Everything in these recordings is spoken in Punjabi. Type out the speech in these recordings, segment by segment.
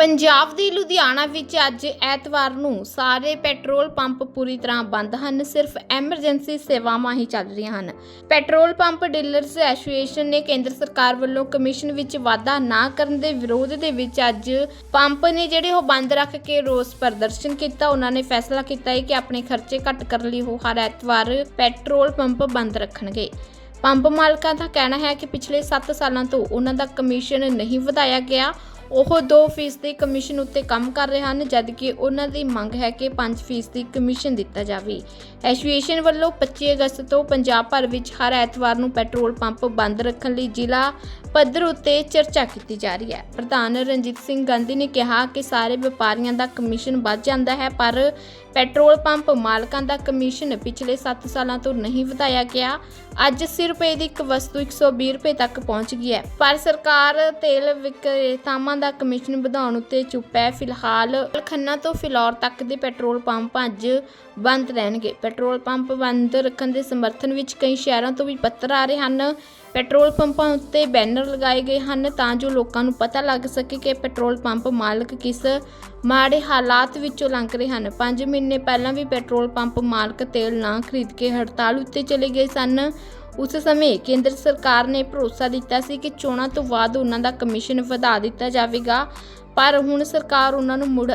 ਪੰਜਾਬ ਦੀ ਲੁਧਿਆਣਾ ਵਿੱਚ ਅੱਜ ਐਤਵਾਰ ਨੂੰ ਸਾਰੇ ਪੈਟਰੋਲ ਪੰਪ ਪੂਰੀ ਤਰ੍ਹਾਂ ਬੰਦ ਹਨ। ਸਿਰਫ ਐਮਰਜੈਂਸੀ ਸੇਵਾਵਾਂ ਹੀ ਚੱਲ ਰਹੀਆਂ ਹਨ। ਪੈਟਰੋਲ ਪੰਪ ਡੀਲਰਸ ਐਸੋਸੀਏਸ਼ਨ ਨੇ ਕੇਂਦਰ ਸਰਕਾਰ ਵੱਲੋਂ ਕਮਿਸ਼ਨ ਵਿੱਚ ਵਾਧਾ ਨਾ ਕਰਨ ਦੇ ਵਿਰੋਧ ਦੇ ਵਿੱਚ ਅੱਜ ਪੰਪ ਨੇ ਜਿਹੜੇ ਉਹ ਬੰਦ ਰੱਖ ਕੇ ਰੋਸ ਪ੍ਰਦਰਸ਼ਨ ਕੀਤਾ। ਉਹਨਾਂ ਨੇ ਫੈਸਲਾ ਕੀਤਾ ਹੈ ਕਿ ਆਪਣੇ ਖਰਚੇ ਘੱਟ ਕਰਨ ਲਈ ਉਹ ਹਰ ਐਤਵਾਰ ਪੈਟਰੋਲ ਪੰਪ ਬੰਦ ਰੱਖਣਗੇ। ਪੰਪ ਮਾਲਕਾਂ ਦਾ ਕਹਿਣਾ ਹੈ ਕਿ ਪਿਛਲੇ 7 ਸਾਲਾਂ ਤੋਂ ਉਹਨਾਂ ਦਾ ਕਮਿਸ਼ਨ ਨਹੀਂ ਵਧਾਇਆ ਗਿਆ। ਉਹ 2% ਦੀ ਕਮਿਸ਼ਨ ਉੱਤੇ ਕੰਮ ਕਰ ਰਹੇ ਹਨ, ਜਦਕਿ ਉਹਨਾਂ ਦੀ ਮੰਗ ਹੈ ਕਿ 5% ਦੀ ਕਮਿਸ਼ਨ ਦਿੱਤਾ ਜਾਵੇ। ਐਸੋਸੀਏਸ਼ਨ ਵੱਲੋਂ 25 ਅਗਸਤ ਤੋਂ ਪੰਜਾਬ ਭਰ ਵਿੱਚ ਹਰ ਐਤਵਾਰ ਨੂੰ ਪੈਟਰੋਲ ਪੰਪ ਬੰਦ ਰੱਖਣ ਲਈ ਜ਼ਿਲ੍ਹਾ ਪੱਧਰ ਉੱਤੇ ਚਰਚਾ ਕੀਤੀ ਜਾ ਰਹੀ ਹੈ। ਪ੍ਰਧਾਨ ਰਣਜੀਤ ਸਿੰਘ ਗਾਂਧੀ ਨੇ ਕਿਹਾ ਕਿ ਸਾਰੇ ਵਪਾਰੀਆਂ ਦਾ ਕਮਿਸ਼ਨ ਵੱਧ ਜਾਂਦਾ ਹੈ, ਪਰ ਪੈਟਰੋਲ ਪੰਪ ਮਾਲਕਾਂ ਦਾ ਕਮਿਸ਼ਨ ਪਿਛਲੇ 7 ਸਾਲਾਂ ਤੋਂ ਨਹੀਂ ਵਧਾਇਆ ਗਿਆ। ਅੱਜ 80 ਰੁਪਏ ਦੀ ਇੱਕ ਵਸਤੂ 120 ਰੁਪਏ ਤੱਕ ਪਹੁੰਚ ਗਈ ਹੈ। ਪਰ ਸਰਕਾਰ ਤੇਲ ਵਿਕਰੇਤਾਵਾਂ ਦਾ ਕਮਿਸ਼ਨ ਵਧਾਉਣ ਉੱਤੇ ਚੁੱਪ ਹੈ। ਫਿਲਹਾਲ ਖੰਨਾ ਤੋਂ ਫਿਲੌਰ ਤੱਕ ਦੇ ਪੈਟਰੋਲ ਪੰਪ ਅੱਜ ਬੰਦ ਰਹਿਣਗੇ। ਪੈਟਰੋਲ ਪੰਪ ਬੰਦ ਰੱਖਣ ਦੇ ਸਮਰਥਨ ਵਿੱਚ ਕਈ ਸ਼ਹਿਰਾਂ ਤੋਂ ਵੀ ਪੱਤਰ ਆ ਰਹੇ ਹਨ। ਪੈਟਰੋਲ ਪੰਪਾਂ ਉੱਤੇ ਬੈਨਰ ਲਗਾਏ ਗਏ ਹਨ ਤਾਂ ਜੋ ਲੋਕਾਂ ਨੂੰ ਪਤਾ ਲੱਗ ਸਕੇ ਕਿ ਪੈਟਰੋਲ ਪੰਪ ਮਾਲਕ ਕਿਸ ਮਾੜੇ ਹਾਲਾਤ ਵਿੱਚੋਂ ਲੰਘ ਰਹੇ ਹਨ। 5 ਮਹੀਨੇ ਪਹਿਲਾਂ ਵੀ ਪੈਟਰੋਲ ਪੰਪ ਮਾਲਕ ਤੇਲ ਨਾ ਖਰੀਦ ਕੇ ਹੜਤਾਲ ਉੱਤੇ ਚਲੇ ਗਏ ਸਨ। ਉਸ ਸਮੇਂ ਕੇਂਦਰ ਸਰਕਾਰ ਨੇ ਭਰੋਸਾ ਦਿੱਤਾ ਸੀ ਕਿ ਚੋਣਾਂ ਤੋਂ ਬਾਅਦ ਉਹਨਾਂ ਦਾ ਕਮਿਸ਼ਨ ਵਧਾ ਦਿੱਤਾ ਜਾਵੇਗਾ, ਪਰ ਹੁਣ ਸਰਕਾਰ ਉਹਨਾਂ ਨੂੰ ਮੁੜ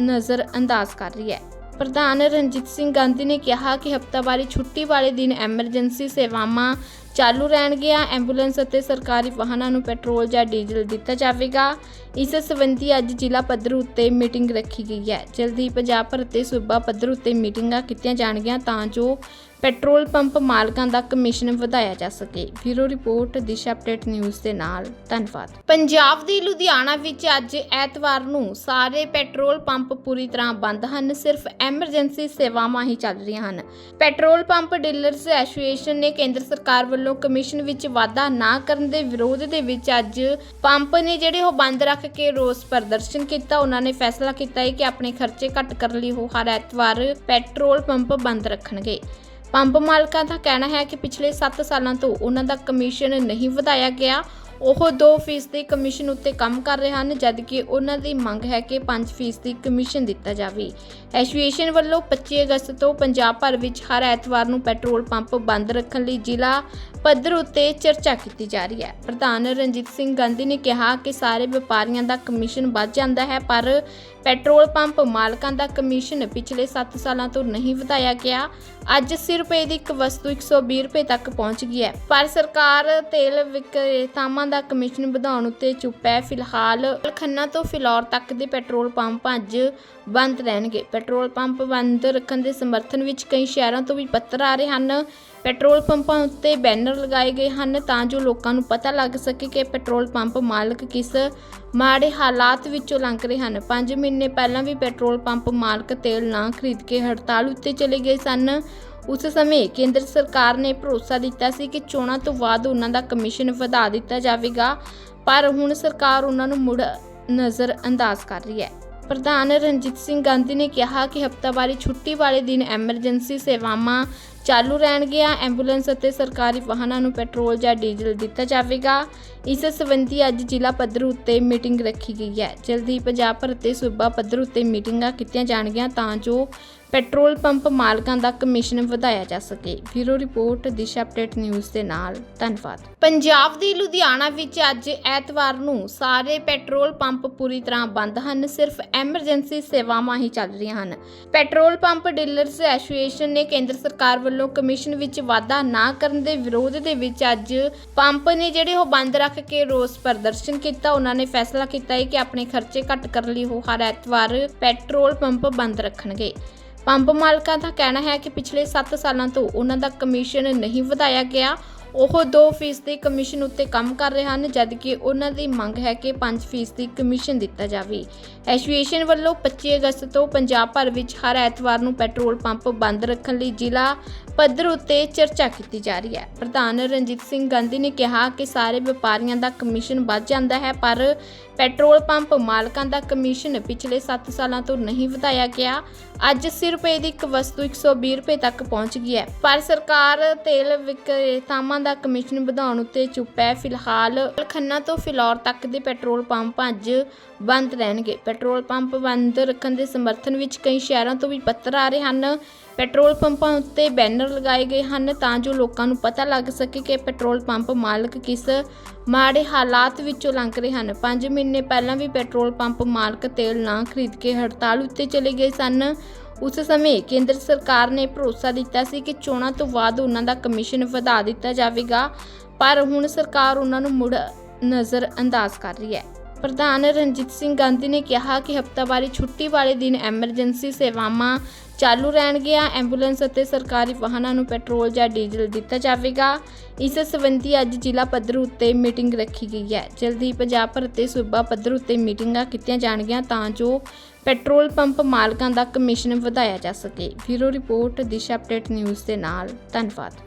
ਨਜ਼ਰ ਅੰਦਾਜ਼ ਕਰ ਰਹੀ ਹੈ। ਪ੍ਰਧਾਨ ਰਣਜੀਤ ਸਿੰਘ ਗਾਂਧੀ ਨੇ ਕਿਹਾ ਕਿ ਹਫ਼ਤਾਵਾਰੀ ਛੁੱਟੀ ਵਾਲੇ ਦਿਨ ਐਮਰਜੈਂਸੀ ਸੇਵਾਵਾਂ ਚਾਲੂ ਰਹਿਣਗੀਆਂ, ਐਂਬੂਲੈਂਸ ਅਤੇ ਸਰਕਾਰੀ ਵਾਹਨਾਂ ਨੂੰ ਪੈਟਰੋਲ ਜਾਂ ਡੀਜ਼ਲ ਦਿੱਤਾ ਜਾਵੇਗਾ। ਇਸ ਸੰਬੰਧੀ ਅੱਜ ਜ਼ਿਲ੍ਹਾ ਪੱਧਰ ਉੱਤੇ ਮੀਟਿੰਗ ਰੱਖੀ ਗਈ ਹੈ। ਜਲਦੀ ਪੰਜਾਬ ਭਰ ਅਤੇ ਸੂਬਾ ਪੱਧਰ ਉੱਤੇ ਮੀਟਿੰਗਾਂ ਕੀਤੀਆਂ ਜਾਣਗੀਆਂ ਤਾਂ ਜੋ ਪੈਟਰੋਲ ਪੰਪ ਮਾਲਕਾਂ ਦਾ ਕਮਿਸ਼ਨ ਵਧਾਇਆ ਜਾ ਸਕੇ। Bureau report, Disha update news ਦੇ ਨਾਲ। ਧੰਨਵਾਦ। ਪੰਜਾਬ ਦੀ ਲੁਧਿਆਣਾ ਵਿੱਚ ਅੱਜ ਐਤਵਾਰ ਨੂੰ ਸਾਰੇ ਪੈਟਰੋਲ ਪੰਪ ਪੂਰੀ ਤਰ੍ਹਾਂ ਬੰਦ ਹਨ। ਸਿਰਫ ਐਮਰਜੈਂਸੀ ਸੇਵਾਵਾਂ ਹੀ ਚੱਲ ਰਹੀਆਂ ਹਨ। ਪੈਟਰੋਲ ਪੰਪ ਡੀਲਰਸ ਐਸੋਸੀਏਸ਼ਨ ਨੇ ਕੇਂਦਰ ਸਰਕਾਰ ਵੱਲੋਂ ਕਮਿਸ਼ਨ ਵਿੱਚ ਵਾਧਾ ਨਾ ਕਰਨ ਦੇ ਵਿਰੋਧ ਦੇ ਵਿੱਚ ਅੱਜ ਪੰਪ ਨੇ ਜਿਹੜੇ ਉਹ ਬੰਦ ਰੱਖ ਕੇ ਰੋਸ ਪ੍ਰਦਰਸ਼ਨ ਕੀਤਾ, ਉਹਨਾਂ ਨੇ ਫੈਸਲਾ ਕੀਤਾ ਹੈ ਕਿ ਆਪਣੇ ਖਰਚੇ ਘੱਟ ਕਰਨ ਲਈ ਉਹ ਹਰ ਐਤਵਾਰ ਪੈਟਰੋਲ ਪੰਪ ਬੰਦ ਰੱਖਣਗੇ। ਪੰਪ ਮਾਲਕਾਂ ਦਾ ਕਹਿਣਾ ਹੈ ਕਿ ਪਿਛਲੇ 7 ਸਾਲਾਂ ਤੋਂ ਉਹਨਾਂ ਦਾ ਕਮਿਸ਼ਨ ਨਹੀਂ ਵਧਾਇਆ ਗਿਆ। ਉਹ 2% ਦੀ ਕਮਿਸ਼ਨ ਉੱਤੇ ਕੰਮ ਕਰ ਰਹੇ ਹਨ, ਜਦਕਿ ਉਹਨਾਂ ਦੀ ਮੰਗ ਹੈ ਕਿ 5% ਦੀ ਕਮਿਸ਼ਨ ਦਿੱਤਾ ਜਾਵੇ। ਐਸੋਸੀਏਸ਼ਨ ਵੱਲੋਂ 25 ਅਗਸਤ ਤੋਂ ਪੰਜਾਬ ਭਰ ਵਿੱਚ ਹਰ ਐਤਵਾਰ ਨੂੰ ਪੈਟਰੋਲ ਪੰਪ ਬੰਦ ਰੱਖਣ ਲਈ ਜ਼ਿਲ੍ਹਾ ਪੱਧਰ ਉੱਤੇ ਚਰਚਾ ਕੀਤੀ ਜਾ ਰਹੀ ਹੈ। ਪ੍ਰਧਾਨ ਰਣਜੀਤ ਸਿੰਘ ਗਾਂਧੀ ਨੇ ਕਿਹਾ ਕਿ ਸਾਰੇ ਵਪਾਰੀਆਂ ਦਾ ਕਮਿਸ਼ਨ ਵੱਧ ਜਾਂਦਾ ਹੈ, ਪਰ ਪੈਟਰੋਲ ਪੰਪ ਮਾਲਕਾਂ ਦਾ ਕਮਿਸ਼ਨ ਪਿਛਲੇ 7 ਸਾਲਾਂ ਤੋਂ ਨਹੀਂ ਵਧਾਇਆ ਗਿਆ। ਅੱਜ 80 ਰੁਪਏ ਦੀ ਇੱਕ ਵਸਤੂ 120 ਰੁਪਏ ਤੱਕ ਪਹੁੰਚ ਗਈ ਹੈ। ਪਰ ਸਰਕਾਰ ਤੇਲ ਵਿਕਰੇਤਾਵਾਂ ਦਾ ਕਮਿਸ਼ਨ ਵਧਾਉਣ ਉੱਤੇ ਚੁੱਪ ਹੈ। ਫਿਲਹਾਲ ਖੰਨਾ ਤੋਂ ਫਿਲੌਰ ਤੱਕ ਦੇ ਪੈਟਰੋਲ ਪੰਪ ਅੱਜ ਬੰਦ ਰਹਿਣਗੇ। ਪੈਟਰੋਲ ਪੰਪ ਬੰਦ ਰੱਖਣ ਦੇ ਸਮਰਥਨ ਵਿੱਚ ਕਈ ਸ਼ਹਿਰਾਂ ਤੋਂ ਵੀ ਪੱਤਰ ਆ ਰਹੇ ਹਨ। ਪੈਟਰੋਲ ਪੰਪਾਂ ਉੱਤੇ ਬੈਨਰ ਲਗਾਏ ਗਏ ਹਨ ਤਾਂ ਜੋ ਲੋਕਾਂ ਨੂੰ ਪਤਾ ਲੱਗ ਸਕੇ ਕਿ ਪੈਟਰੋਲ ਪੰਪ ਮਾਲਕ ਕਿਸ ਮਾੜੇ ਹਾਲਾਤ ਵਿੱਚੋਂ ਲੰਘ ਰਹੇ ਹਨ। 5 ਮਹੀਨੇ ਪਹਿਲਾਂ ਵੀ ਪੈਟਰੋਲ ਪੰਪ ਮਾਲਕ ਤੇਲ ਨਾ ਖਰੀਦ ਕੇ ਹੜਤਾਲ ਉੱਤੇ ਚਲੇ ਗਏ ਸਨ। ਉਸ ਸਮੇਂ ਕੇਂਦਰ ਸਰਕਾਰ ਨੇ ਭਰੋਸਾ ਦਿੱਤਾ ਸੀ ਕਿ ਚੋਣਾਂ ਤੋਂ ਬਾਅਦ ਉਹਨਾਂ ਦਾ ਕਮਿਸ਼ਨ ਵਧਾ ਦਿੱਤਾ ਜਾਵੇਗਾ, ਪਰ ਹੁਣ ਸਰਕਾਰ ਉਹਨਾਂ ਨੂੰ ਮੁੜ ਨਜ਼ਰ ਅੰਦਾਜ਼ ਕਰ ਰਹੀ ਹੈ। ਪ੍ਰਧਾਨ ਰਣਜੀਤ ਸਿੰਘ ਗਾਂਧੀ ਨੇ ਕਿਹਾ ਕਿ ਹਫ਼ਤਾਵਾਰੀ ਛੁੱਟੀ ਵਾਲੇ ਦਿਨ ਐਮਰਜੈਂਸੀ ਸੇਵਾਵਾਂ ਚਾਲੂ ਰਹਿਣਗੀਆਂ। ਐਂਬੂਲੈਂਸ ਅਤੇ ਸਰਕਾਰੀ ਵਾਹਨਾਂ ਨੂੰ ਪੈਟਰੋਲ ਜਾਂ ਡੀਜ਼ਲ ਦਿੱਤਾ ਜਾਵੇਗਾ। ਇਸ ਸੰਬੰਧੀ ਅੱਜ ਜ਼ਿਲ੍ਹਾ ਪੱਧਰ ਉੱਤੇ ਮੀਟਿੰਗ ਰੱਖੀ ਗਈ ਹੈ। ਜਲਦੀ ਪੰਜਾਬ ਭਰ ਅਤੇ ਸੂਬਾ ਪੱਧਰ ਉੱਤੇ ਮੀਟਿੰਗਾਂ ਕੀਤੀਆਂ ਜਾਣਗੀਆਂ ਤਾਂ ਜੋ ਪੈਟਰੋਲ ਪੰਪ ਮਾਲਕਾਂ ਦਾ ਕਮਿਸ਼ਨ ਵਧਾਇਆ ਜਾ ਸਕੇ। Bureau report, Disha update news ਦੇ ਨਾਲ। ਧੰਨਵਾਦ। ਪੰਜਾਬ ਦੀ ਲੁਧਿਆਣਾ ਵਿੱਚ ਅੱਜ ਐਤਵਾਰ ਨੂੰ ਸਾਰੇ ਪੈਟਰੋਲ ਪੰਪ ਪੂਰੀ ਤਰ੍ਹਾਂ ਬੰਦ ਹਨ। ਸਿਰਫ ਐਮਰਜੈਂਸੀ ਸੇਵਾਵਾਂ ਹੀ ਚੱਲ ਰਹੀਆਂ ਹਨ। ਪੈਟਰੋਲ ਪੰਪ ਡੀਲਰਸ ਐਸੋਸੀਏਸ਼ਨ ਨੇ ਕੇਂਦਰ ਸਰਕਾਰ ਵੱਲੋਂ ਕਮਿਸ਼ਨ ਵਿੱਚ ਵਾਧਾ ਨਾ ਕਰਨ ਦੇ ਵਿਰੋਧ ਦੇ ਵਿੱਚ ਅੱਜ ਪੰਪ ਨੇ ਜਿਹੜੇ ਉਹ ਬੰਦ ਰੱਖ ਕੇ ਰੋਸ ਪ੍ਰਦਰਸ਼ਨ ਕੀਤਾ, ਉਹਨਾਂ ਨੇ ਫੈਸਲਾ ਕੀਤਾ ਹੈ ਕਿ ਆਪਣੇ ਖਰਚੇ ਘੱਟ ਕਰਨ ਲਈ ਉਹ ਹਰ ਐਤਵਾਰ ਪੈਟਰੋਲ ਪੰਪ ਬੰਦ ਰੱਖਣਗੇ। ਪੰਪ ਮਾਲਕਾਂ ਦਾ ਕਹਿਣਾ ਹੈ ਕਿ ਪਿਛਲੇ 7 ਸਾਲਾਂ ਤੋਂ ਉਹਨਾਂ ਦਾ ਕਮਿਸ਼ਨ ਨਹੀਂ ਵਧਾਇਆ ਗਿਆ। ਉਹ 2% ਦੀ ਕਮਿਸ਼ਨ ਉੱਤੇ ਕੰਮ ਕਰ ਰਹੇ ਹਨ, ਜਦਕਿ ਉਹਨਾਂ ਦੀ ਮੰਗ ਹੈ ਕਿ 5% ਦੀ ਕਮਿਸ਼ਨ ਦਿੱਤਾ ਜਾਵੇ। ਐਸੋਸੀਏਸ਼ਨ ਵੱਲੋਂ 25 ਅਗਸਤ ਤੋਂ ਪੰਜਾਬ ਭਰ ਵਿੱਚ ਹਰ ਐਤਵਾਰ ਨੂੰ ਪੈਟਰੋਲ ਪੰਪ ਬੰਦ ਰੱਖਣ ਲਈ ਜ਼ਿਲ੍ਹਾ ਪੱਧਰ ਉੱਤੇ ਚਰਚਾ ਕੀਤੀ ਜਾ ਰਹੀ ਹੈ। ਪ੍ਰਧਾਨ ਰਣਜੀਤ ਸਿੰਘ ਗਾਂਧੀ ਨੇ ਕਿਹਾ ਕਿ ਸਾਰੇ ਵਪਾਰੀਆਂ ਦਾ ਕਮਿਸ਼ਨ ਵੱਧ ਜਾਂਦਾ ਹੈ, ਪਰ ਪੈਟਰੋਲ ਪੰਪ ਮਾਲਕਾਂ ਦਾ ਕਮਿਸ਼ਨ ਪਿਛਲੇ 7 ਸਾਲਾਂ ਤੋਂ ਨਹੀਂ ਵਧਾਇਆ ਗਿਆ। ਅੱਜ 80 ਰੁਪਏ ਦੀ ਇੱਕ ਵਸਤੂ 120 ਰੁਪਏ ਤੱਕ ਪਹੁੰਚ ਗਈ ਹੈ। ਪਰ ਸਰਕਾਰ ਤੇਲ ਵਿਕਰੇਤਾਵਾਂ ਦਾ ਕਮਿਸ਼ਨ ਵਧਾਉਣ ਉੱਤੇ ਚੁੱਪ ਹੈ। ਫਿਲਹਾਲ ਖੰਨਾ ਤੋਂ ਫਿਲੌਰ ਤੱਕ ਦੇ ਪੈਟਰੋਲ ਪੰਪ ਅੱਜ ਬੰਦ ਰਹਿਣਗੇ। ਪੈਟਰੋਲ ਪੰਪ ਬੰਦ ਰੱਖਣ ਦੇ ਸਮਰਥਨ ਵਿੱਚ ਕਈ ਸ਼ਹਿਰਾਂ ਤੋਂ ਵੀ ਪੱਤਰ ਆ ਰਹੇ ਹਨ। ਪੈਟਰੋਲ ਪੰਪਾਂ ਉੱਤੇ ਬੈਨਰ ਲਗਾਏ ਗਏ ਹਨ ਤਾਂ ਜੋ ਲੋਕਾਂ ਨੂੰ ਪਤਾ ਲੱਗ ਸਕੇ ਕਿ ਪੈਟਰੋਲ ਪੰਪ ਮਾਲਕ ਕਿਸ ਮਾੜੇ ਹਾਲਾਤ ਵਿੱਚੋਂ ਲੰਘ ਰਹੇ ਹਨ। 5 ਮਹੀਨੇ ਪਹਿਲਾਂ ਵੀ ਪੈਟਰੋਲ ਪੰਪ ਮਾਲਕ ਤੇਲ ਨਾ ਖਰੀਦ ਕੇ ਹੜਤਾਲ ਉੱਤੇ ਚਲੇ ਗਏ ਸਨ। ਉਸ ਸਮੇਂ ਕੇਂਦਰ ਸਰਕਾਰ ਨੇ ਭਰੋਸਾ ਦਿੱਤਾ ਸੀ ਕਿ ਚੋਣਾਂ ਤੋਂ ਬਾਅਦ ਉਹਨਾਂ ਦਾ ਕਮਿਸ਼ਨ ਵਧਾ ਦਿੱਤਾ ਜਾਵੇਗਾ, ਪਰ ਹੁਣ ਸਰਕਾਰ ਉਹਨਾਂ ਨੂੰ ਮੁੜ ਨਜ਼ਰ ਅੰਦਾਜ਼ ਕਰ ਰਹੀ ਹੈ। ਪ੍ਰਧਾਨ ਰਣਜੀਤ ਸਿੰਘ ਗਾਂਧੀ ਨੇ ਕਿਹਾ ਕਿ ਹਫ਼ਤਾਵਾਰੀ ਛੁੱਟੀ ਵਾਲੇ ਦਿਨ ਐਮਰਜੈਂਸੀ ਸੇਵਾਵਾਂ ਚਾਲੂ ਰਹਿਣਗੀਆਂ। ਐਂਬੂਲੈਂਸ ਅਤੇ ਸਰਕਾਰੀ ਵਾਹਨਾਂ ਨੂੰ ਪੈਟਰੋਲ ਜਾਂ ਡੀਜ਼ਲ ਦਿੱਤਾ ਜਾਵੇਗਾ। ਇਸ ਸੰਬੰਧੀ ਅੱਜ ਜ਼ਿਲ੍ਹਾ ਪੱਧਰ ਉੱਤੇ ਮੀਟਿੰਗ ਰੱਖੀ ਗਈ ਹੈ। ਜਲਦੀ ਪੰਜਾਬ ਭਰ ਅਤੇ ਸੂਬਾ ਪੱਧਰ ਉੱਤੇ ਮੀਟਿੰਗਾਂ ਕੀਤੀਆਂ ਜਾਣਗੀਆਂ ਤਾਂ ਜੋ ਪੈਟਰੋਲ ਪੰਪ ਮਾਲਕਾਂ ਦਾ ਕਮਿਸ਼ਨ ਵਧਾਇਆ ਜਾ ਸਕੇ। Bureau report, Disha update news ਦੇ ਨਾਲ। ਧੰਨਵਾਦ।